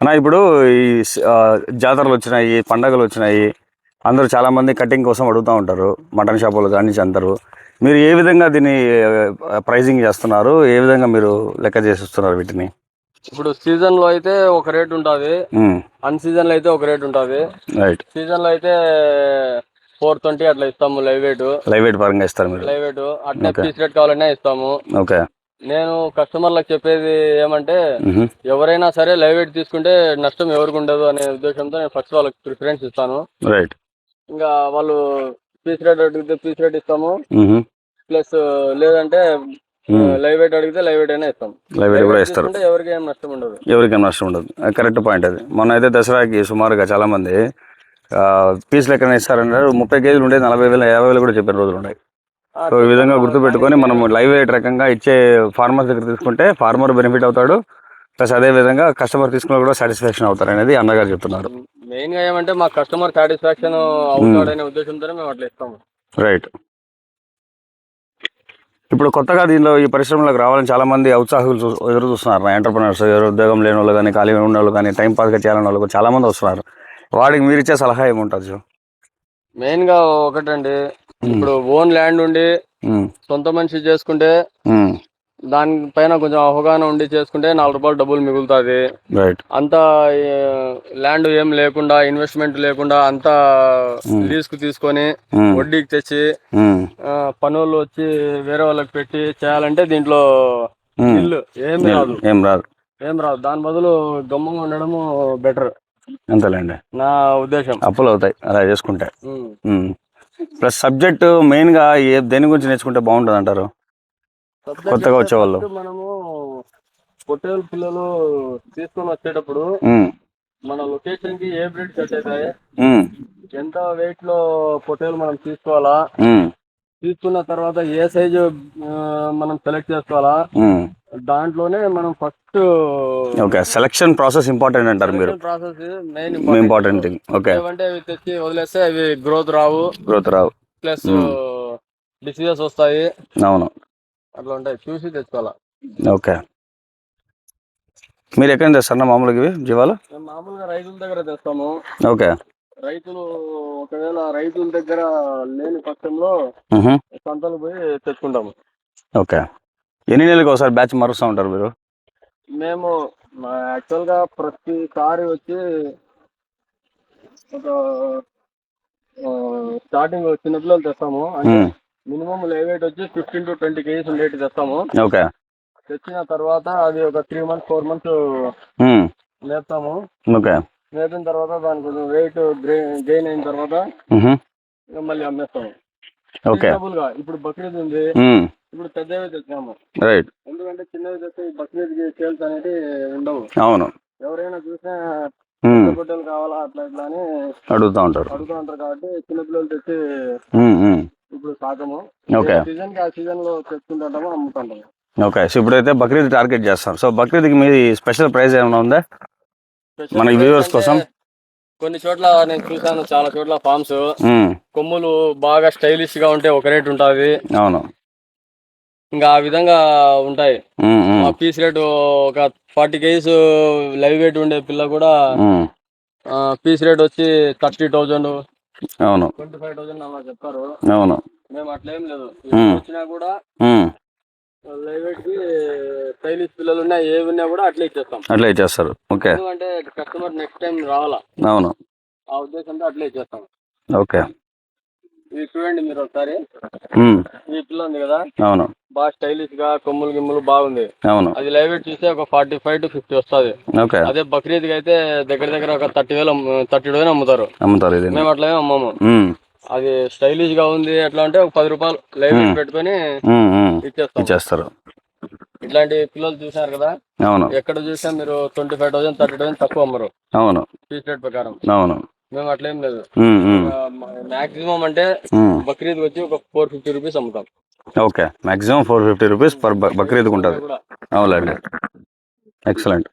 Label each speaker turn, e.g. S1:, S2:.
S1: అన్న ఇప్పుడు ఈ జాతరలు వచ్చినాయి పండగలు వచ్చినాయి. అందరూ చాలా మంది కటింగ్ కోసం అడుగుతూ ఉంటారు. మటన్ షాపులు కానీ అందరూ మీరు ఏ విధంగా దీన్ని ప్రైజింగ్ చేస్తున్నారు? ఏ విధంగా మీరు లెక్క చేసిస్తున్నారు వీటిని?
S2: ఇప్పుడు సీజన్లో అయితే ఒక రేట్ ఉంటది. అన్ సీజన్లో అయితే ఒక రేట్ ఉంటది.
S1: రైట్.
S2: సీజన్లో అయితే ఫోర్ ట్వంటీ అట్లా ఇస్తాము లైవ్ వెయిట్.
S1: లైవ్ వెయిట్ పరంగా ఇస్తారు మీరు.
S2: Live weight. అట్లే. పీస్ రేట్ కావాలన్నా ఇస్తాము.
S1: ఓకే.
S2: నేను కస్టమర్లకు చెప్పేది ఏమంటే ఎవరైనా సరే లైవ్ వెయిట్ తీసుకుంటే నష్టం ఎవరికి ఉండదు అనే ఉద్దేశంతో నేను ఫస్ట్ వాళ్ళకి ప్రిఫరెన్స్ ఇస్తాను.
S1: రైట్
S2: ఇంకా వాళ్ళు పీస్ రేట్ అడిగితే పీస్ రేట్ ఇస్తాము. ప్లస్ లేదంటే లైవ్ వెయిట్ అడిగితే లైవ్ వెయిట్ అయినా ఇస్తాం.
S1: లైవ్ వెయిట్ కూడా ఇస్తారు.
S2: ఎవరికి ఏం నష్టం ఉండదు.
S1: ఎవరికైనా నష్టం ఉండదు. కరెక్ట్ పాయింట్ అది. మొన్న అయితే దసరాకి సుమారుగా చాలా మంది పీస్ లెక్కన ఇస్తారన్నారు. ముప్పై కేజీలు ఉండే నలభై వేలు యాభై వేలు కూడా చెప్పిన రోజులు ఉన్నాయి. సో ఈ విధంగా గుర్తుపెట్టుకొని మనం లైవ్ వెయిట్ రకంగా ఇచ్చే ఫార్మర్ దగ్గర తీసుకుంటే ఫార్మర్ బెనిఫిట్ అవుతాడు. ప్లస్ అదే విధంగా కస్టమర్ తీసుకున్న కూడా సాటిస్ఫాక్షన్ అవుతారు అనేది అన్నగారు చెప్తున్నారు.
S2: మెయిన్గా ఏమంటే మా కస్టమర్ సాటిస్ఫాక్షన్ అవుతాడనే ఉద్దేశంతోనే మేము అట్లా ఇస్తాము.
S1: రైట్. ఇప్పుడు కొత్తగా దీనిలో ఈ పరిశ్రమలోకి రావాలని చాలా మంది ఔత్సాహకులు చూ- ఎదురు చూస్తున్నారు. ఎంటర్ప్రినర్స్ ఎవరు ఉద్యోగం లేని వాళ్ళు కానీ ఖాళీ ఉన్న వాళ్ళు కానీ టైం పాస్గా చేయాలని వాళ్ళు చాలా మంది వస్తున్నారు. వాడికి మీరు ఇచ్చే సలహా ఏముంటుంది? జో
S2: మెయిన్గా ఒకటండి ఇప్పుడు ఓన్ ల్యాండ్ ఉండి సొంత మనిషి చేసుకుంటే దానిపైన కొంచెం అవగాహన ఉండి చేసుకుంటే నాలుగు రూపాయలు డబ్బులు మిగులుతుంది. అంతా ల్యాండ్ ఏం లేకుండా ఇన్వెస్ట్మెంట్ లేకుండా అంతా లీజ్కు తీసుకొని వడ్డీకి తెచ్చి పనులు వచ్చి వేరే వాళ్ళకి పెట్టి చేయాలంటే దీంట్లో. ఇల్లు ఏం రాదు.
S1: ఏం రాదు.
S2: ఏం రాదు. దాని బదులు గమ్మంగా ఉండడము బెటర్
S1: అంతేలేండి.
S2: నా ఉద్దేశం.
S1: అప్పులు అవుతాయి. అలా చేసుకుంటే. ప్లస్ సబ్జెక్టు మెయిన్గా ఏ దేని గురించి నేర్చుకుంటే బాగుంటుంది అంటారు కొత్తగా వచ్చేవాళ్ళు.
S2: మనము పొట్టేలు పిల్లలు తీసుకొని వచ్చేటప్పుడు మన లొకేషన్కి ఏ బ్రీడ్ సెట్ అవుతాయి ఎంత వెయిట్లో పొట్టేలు మనం తీసుకోవాలా? తీసుకున్న తర్వాత ఏ సైజు మనం సెలెక్ట్ చేసుకోవాలా. దాంట్లోనే మనం first
S1: okay selection process important అంటారు మీరు.
S2: Process main
S1: important thing okay.
S2: ఏమంటే అవి తెచ్చి వదిలేస్తే అవి గ్రోత్ రావు.
S1: గ్రోత్ రావు.
S2: ప్లస్ డిసీజెస్ వస్తాయి.
S1: అవును.
S2: అట్లా ఉంటాయి. చూసి తెచ్చుకోవాలా?
S1: ఓకే. మీరు ఎక్కడ తెస్తారన్నా మామూలుగా ఇవి? జీవాలు?
S2: మేము మామూలుగా రైతుల దగ్గర తెస్తాము.
S1: ఓకే.
S2: రైతులు ఒకవేళ రైతుల దగ్గర లేని పక్షంలో. సంతలు పోయి తెచ్చుకుంటాము.
S1: ఓకే. ఎన్ని నెలలకు ఒకసారి బ్యాచ్ మారుస్తూ ఉంటారు మీరు?
S2: మేము యాక్చువల్గా ప్రతిసారి వచ్చి ఒక స్టార్టింగ్ చిన్నపిల్లలు తెస్తాము. మినిమం లెవెట్ వచ్చి fifteen to twenty kgs Undeti తెస్తాము.
S1: Okay.
S2: తెచ్చిన తర్వాత అది ఒక త్రీ మంత్స్ ఫోర్ మంత్స్
S1: మ్.
S2: మేపుతాము
S1: ఓకే.
S2: మేపిన తర్వాత దాని కొంచెం వెయిట్ గెయిన్ అయిన తర్వాత మళ్ళీ అమ్మేస్తాము.
S1: ఓకే.
S2: ఇప్పుడు బక్రీద్ ఉంది. ఇప్పుడు పెద్దవి తెచ్చాము.
S1: రైట్
S2: ఎందుకంటే చిన్నవి తెస్తే ఈ బక్రీద్కి సేల్స్ అనేది ఉండవు.
S1: అవును.
S2: ఎవరైనా చూసినా. గుడ్డలు కావాలా అట్లా ఇట్లా అని
S1: అడుగుతూ ఉంటారు.
S2: అడుగుతూ ఉంటారు కాబట్టి చిన్నపిల్లలు తెచ్చి. ఇప్పుడు
S1: ఓకే.
S2: సీజన్కి ఆ సీజన్లో తెచ్చుకుంటాము అమ్ముతుంటాము.
S1: ఓకే. సో ఇప్పుడైతే బక్రీద్ టార్గెట్ చేస్తారు సో బక్రీద్కి మీ స్పెషల్ ప్రైస్ ఏమైనా ఉందా? మన
S2: అంటే
S1: కోసం?
S2: కొన్ని చోట్ల నేను చూసాను చాలా చోట్ల ఫార్మ్స్. కొమ్ములు బాగా స్టైలిష్గా ఉంటే ఒక రేట్ ఉంటుంది.
S1: అవును.
S2: ఇంకా ఆ విధంగా ఉంటాయి. పీస్ రేట్ ఒక ఫార్టీ కేజీస్ లైవ్ వెయిట్ ఉండే పిల్ల కూడా. పీస్ రేట్ వచ్చి థర్టీ థౌజండ్
S1: అవును.
S2: ట్వంటీ ఫైవ్ థౌజండ్ అలా చెప్తారు
S1: అవును.
S2: మేము అట్లేం లేదు. వచ్చినా కూడా స్టైలిష్ పిల్లలు ఉన్నా ఏవి ఉన్నా కూడా అట్లే ఇచ్చేస్తాం.
S1: అట్లా ఇచ్చేస్తారు. ఓకే.
S2: ఎందుకంటే కస్టమర్ నెక్స్ట్ టైం రావాలా?
S1: అవును.
S2: ఆ ఉద్దేశంతో అట్లే ఇచ్చేస్తాం.
S1: ఓకే.
S2: ఇది చూడండి మీరు ఒకసారి.
S1: మ్.
S2: ఈ పిల్ల ఉంది కదా?
S1: అవును.
S2: బాగా స్టైలిష్గా కొమ్ములు గిమ్ములు బాగుంది.
S1: అవును.
S2: అది లైవ్ వెయిట్ చూస్తే ఒక ఫార్టీ ఫైవ్ టు ఫిఫ్టీ వస్తుంది.
S1: ఓకే.
S2: అదే బక్రీద్ అయితే దగ్గర దగ్గర ఒక థర్టీ వేలు థర్టీ వేలు అమ్ముతారు.
S1: అమ్ముతారు ఇది.
S2: మేము అట్లా ఏం అమ్మము. అది స్టైలిష్గా ఉంది ఎట్లా అంటే ఒక పది రూపాయలు లైవ్ పెట్టుకొని. ఇచ్చేస్తాం
S1: ఇచ్చేస్తారు.
S2: ఇట్లాంటి పిల్లలు చూసారు కదా?
S1: అవును.
S2: ఎక్కడ చూసినా మీరు twenty five thousand thirty thousand తక్కువ అమ్మరు.
S1: అవును.
S2: ఫీస్ రేట్ ప్రకారం.
S1: అవును.
S2: మేము అట్లేం లేదు. మాక్సిమం అంటే. బక్రీద్ వచ్చి ఒక ఫోర్ ఫిఫ్టీ రూపీస్ అమ్ముతాం.
S1: Okay. Maximum four fifty rupees per బక్రీద్కి ఉంటుంది. అవునండి ఎక్సలెంట్